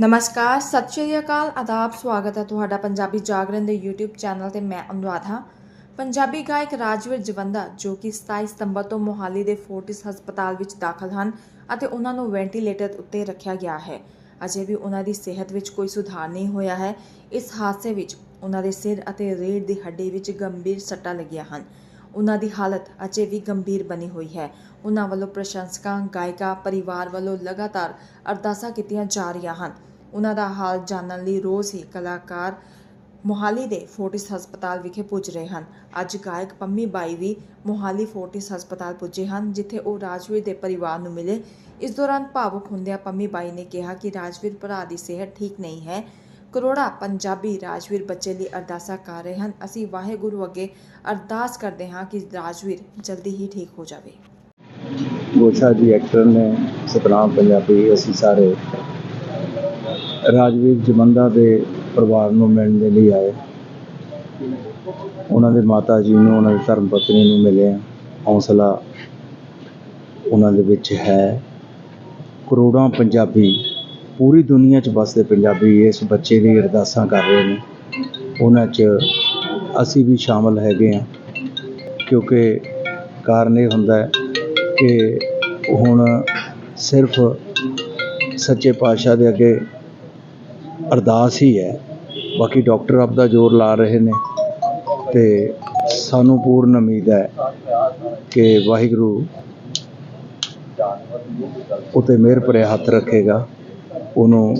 ਨਮਸਕਾਰ, ਸਤਿ ਸ਼੍ਰੀ ਅਕਾਲ, ਆਦਾਬ, ਸਵਾਗਤ ਹੈ ਤੁਹਾਡਾ ਪੰਜਾਬੀ ਜਾਗਰਣ ਦੇ YouTube ਚੈਨਲ ਤੇ ਮੈਂ ਅਨੁਰਾਧ। ਹਾਂ ਪੰਜਾਬੀ ਗਾਇਕ ਰਾਜਵੀਰ ਜਵੰਦਾ, ਜੋ ਕਿ 27 ਸਤੰਬਰ ਤੋਂ ਮੋਹਾਲੀ ਦੇ ਫੋਰਟਿਸ ਹਸਪਤਾਲ ਵਿੱਚ ਦਾਖਲ ਹਨ ਅਤੇ ਉਹਨਾਂ ਨੂੰ ਵੈਂਟੀਲੇਟਰ ਉੱਤੇ ਰੱਖਿਆ ਗਿਆ ਹੈ। ਅਜੇ ਵੀ ਉਹਨਾਂ ਦੀ ਸਿਹਤ ਵਿੱਚ ਕੋਈ ਸੁਧਾਰ ਨਹੀਂ ਹੋਇਆ ਹੈ। ਇਸ ਹਾਦਸੇ ਵਿੱਚ ਉਹਨਾਂ ਦੇ ਸਿਰ ਅਤੇ ਰੀੜ੍ਹ ਦੀ ਹੱਡੀ ਵਿੱਚ ਗੰਭੀਰ ਸੱਟਾਂ ਲੱਗੀਆਂ ਹਨ। ਉਹਨਾਂ ਦੀ ਹਾਲਤ ਅਜੇ ਵੀ ਗੰਭੀਰ ਬਣੀ ਹੋਈ ਹੈ। ਉਹਨਾਂ ਵੱਲੋਂ ਪ੍ਰਸ਼ੰਸਕਾਂ, ਗਾਇਕਾ, ਪਰਿਵਾਰ ਵੱਲੋਂ ਲਗਾਤਾਰ ਅਰਦਾਸਾਂ ਕੀਤੀਆਂ ਜਾ ਰਹੀਆਂ ਹਨ। ਉਹਨਾਂ ਦਾ ਹਾਲ ਜਾਣਨ ਲਈ ਰੋਜ਼ ਹੀ ਕਲਾਕਾਰ ਮੋਹਾਲੀ ਦੇ ਫੋਰਟਿਸ ਹਸਪਤਾਲ ਵਿਖੇ ਪੁੱਜ ਰਹੇ ਹਨ। ਅੱਜ ਗਾਇਕ ਪੰਮੀ ਬਾਈ ਵੀ ਮੋਹਾਲੀ ਫੋਰਟਿਸ ਹਸਪਤਾਲ ਪੁੱਜੇ ਹਨ, ਜਿੱਥੇ ਉਹ ਰਾਜਵੀਰ ਦੇ ਪਰਿਵਾਰ ਨੂੰ ਮਿਲੇ। ਇਸ ਦੌਰਾਨ ਭਾਵੁਕ ਹੁੰਦਿਆਂ ਪੰਮੀ ਬਾਈ ਨੇ ਕਿਹਾ ਕਿ ਰਾਜਵੀਰ ਭਰਾ ਦੀ ਸਿਹਤ ਠੀਕ ਨਹੀਂ ਹੈ। ਕਰੋੜਾ ਪੰਜਾਬੀ ਰਾਜਵੀਰ ਬੱਚੇ ਲਈ ਅਰਦਾਸਾਂ ਕਰ ਰਹੇ ਹਨ। ਅਸੀਂ ਵਾਹਿਗੁਰੂ ਅੱਗੇ ਅਰਦਾਸ ਕਰਦੇ ਹਾਂ ਕਿ ਰਾਜਵੀਰ ਜਲਦੀ ਹੀ ਠੀਕ ਹੋ ਜਾਵੇ। ਗੋਸਾ ਜੀ, ਐਕਟਰ ਨੇ ਸਤਨਾਮ ਪੰਜਾਬੀ, ਅਸੀਂ ਸਾਰੇ ਰਾਜਵੀਰ ਜਮੰਦਾ ਦੇ ਪਰਿਵਾਰ ਨੂੰ ਮਿਲਣ ਦੇ ਲਈ ਆਏ। ਉਹਨਾਂ ਦੇ ਮਾਤਾ ਜੀ ਨੂੰ, ਉਹਨਾਂ ਦੀ ਧਰਮ ਪਤਨੀ ਨੂੰ ਮਿਲੇ ਹੌਸਲਾ ਉਹਨਾਂ ਦੇ ਵਿੱਚ ਹੈ। ਕਰੋੜਾਂ ਪੰਜਾਬੀ ਪੂਰੀ ਦੁਨੀਆ 'ਚ ਵਸਦੇ ਪੰਜਾਬੀ ਇਸ ਬੱਚੇ ਦੀ ਅਰਦਾਸਾਂ ਕਰ ਰਹੇ ਨੇ। ਉਹਨਾਂ 'ਚ ਅਸੀਂ ਵੀ ਸ਼ਾਮਲ ਹੈਗੇ ਹਾਂ, ਕਿਉਂਕਿ ਕਾਰਨ ਇਹ ਹੁੰਦਾ ਕਿ ਹੁਣ ਸਿਰਫ ਸੱਚੇ ਪਾਤਸ਼ਾਹ ਦੇ ਅੱਗੇ ਅਰਦਾਸ ਹੀ ਹੈ। ਬਾਕੀ ਡਾਕਟਰ ਆਪਦਾ ਜ਼ੋਰ ਲਾ ਰਹੇ ਨੇ ਤੇ ਸਾਨੂੰ ਪੂਰਨ ਉਮੀਦ ਹੈ ਕਿ ਵਾਹਿਗੁਰੂ ਉਤੇ ਮਿਹਰ ਭਰਿਆ ਹੱਥ ਰੱਖੇਗਾ, ਉਹਨੂੰ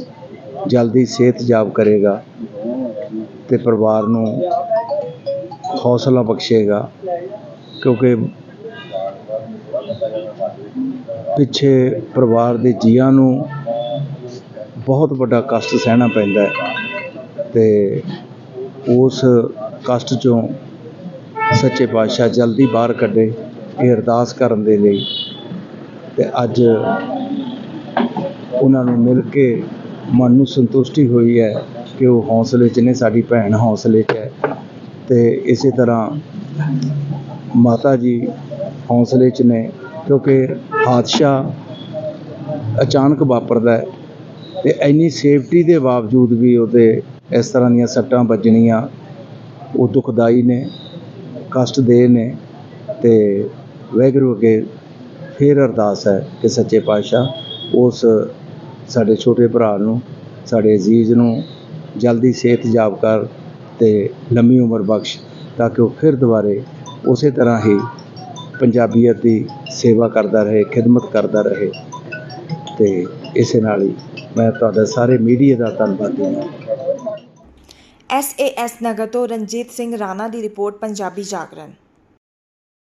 ਜਲਦੀ ਸਿਹਤਯਾਬ ਕਰੇਗਾ ਤੇ ਪਰਿਵਾਰ ਨੂੰ ਹੌਸਲਾ ਬਖਸ਼ੇਗਾ, ਕਿਉਂਕਿ ਪਿੱਛੇ ਪਰਿਵਾਰ ਦੇ ਜੀਆਂ ਨੂੰ ਬਹੁਤ ਵੱਡਾ ਕਸ਼ਟ ਸਹਿਣਾ ਪੈਂਦਾ ਹੈ ਤੇ ਉਸ ਕਸ਼ਟ ਚੋਂ ਸੱਚੇ ਪਾਤਸ਼ਾਹ ਜਲਦੀ ਬਾਹਰ ਕੱਢੇ, ਇਹ ਅਰਦਾਸ ਕਰਨ ਦੇ ਲਈ ਤੇ ਅੱਜ ਉਹਨਾਂ ਨੂੰ ਮਿਲ ਕੇ ਮਨ ਨੂੰ ਸੰਤੁਸ਼ਟੀ ਹੋਈ ਹੈ ਕਿ ਉਹ ਹੌਸਲੇ 'ਚ ਨੇ, ਸਾਡੀ ਭੈਣ ਹੌਸਲੇ 'ਚ ਹੈ ਤੇ ਇਸੇ ਤਰ੍ਹਾਂ ਮਾਤਾ ਜੀ ਹੌਸਲੇ 'ਚ ਨੇ ਕਿਉਂਕਿ ਹਾਦਸਾ ਅਚਾਨਕ ਵਾਪਰਦਾ ਹੈ। ਤੇ ਇੰਨੀ ਸੇਫਟੀ ਦੇ ਬਾਵਜੂਦ ਵੀ ਉਹਦੇ ਇਸ ਤਰ੍ਹਾਂ ਦੀਆਂ ਸੱਟਾਂ ਵੱਜਣੀਆਂ, ਉਹ ਦੁਖਦਾਈ ਨੇ, ਕਸ਼ਟ ਕਸ਼ਟਦੇ ਨੇ ਤੇ ਵਾਹਿਗੁਰੂ ਅੱਗੇ ਫੇਰ ਅਰਦਾਸ ਹੈ ਕਿ ਸੱਚੇ ਪਾਤਸ਼ਾਹ ਉਸ ਸਾਡੇ ਛੋਟੇ ਭਰਾ ਨੂੰ, ਸਾਡੇ ਅਜ਼ੀਜ਼ ਨੂੰ ਜਲਦੀ ਸਿਹਤਯਾਬ ਕਰ ਤੇ ਲੰਮੀ ਉਮਰ ਬਖਸ਼ ਤਾਂ ਕਿ ਉਹ ਫਿਰ ਦੁਬਾਰੇ ਉਸੇ ਤਰ੍ਹਾਂ ਹੀ ਪੰਜਾਬੀਅਤ ਦੀ ਸੇਵਾ ਕਰਦਾ ਰਹੇ, ਖਿਦਮਤ ਕਰਦਾ ਰਹੇ ਤੇ ਇਸੇ ਨਾਲ ਹੀ ਮੈਂ ਤੁਹਾਡਾ ਸਾਰੇ ਮੀਡੀਆ ਦਾ ਧੰਨਵਾਦੀ ਹਾਂ। ਐਸ ਏ ਐਸ ਨਗਰ ਤੋਂ ਰਣਜੀਤ ਸਿੰਘ ਰਾਣਾ ਦੀ ਰਿਪੋਰਟ, ਪੰਜਾਬੀ ਜਾਗਰਣ।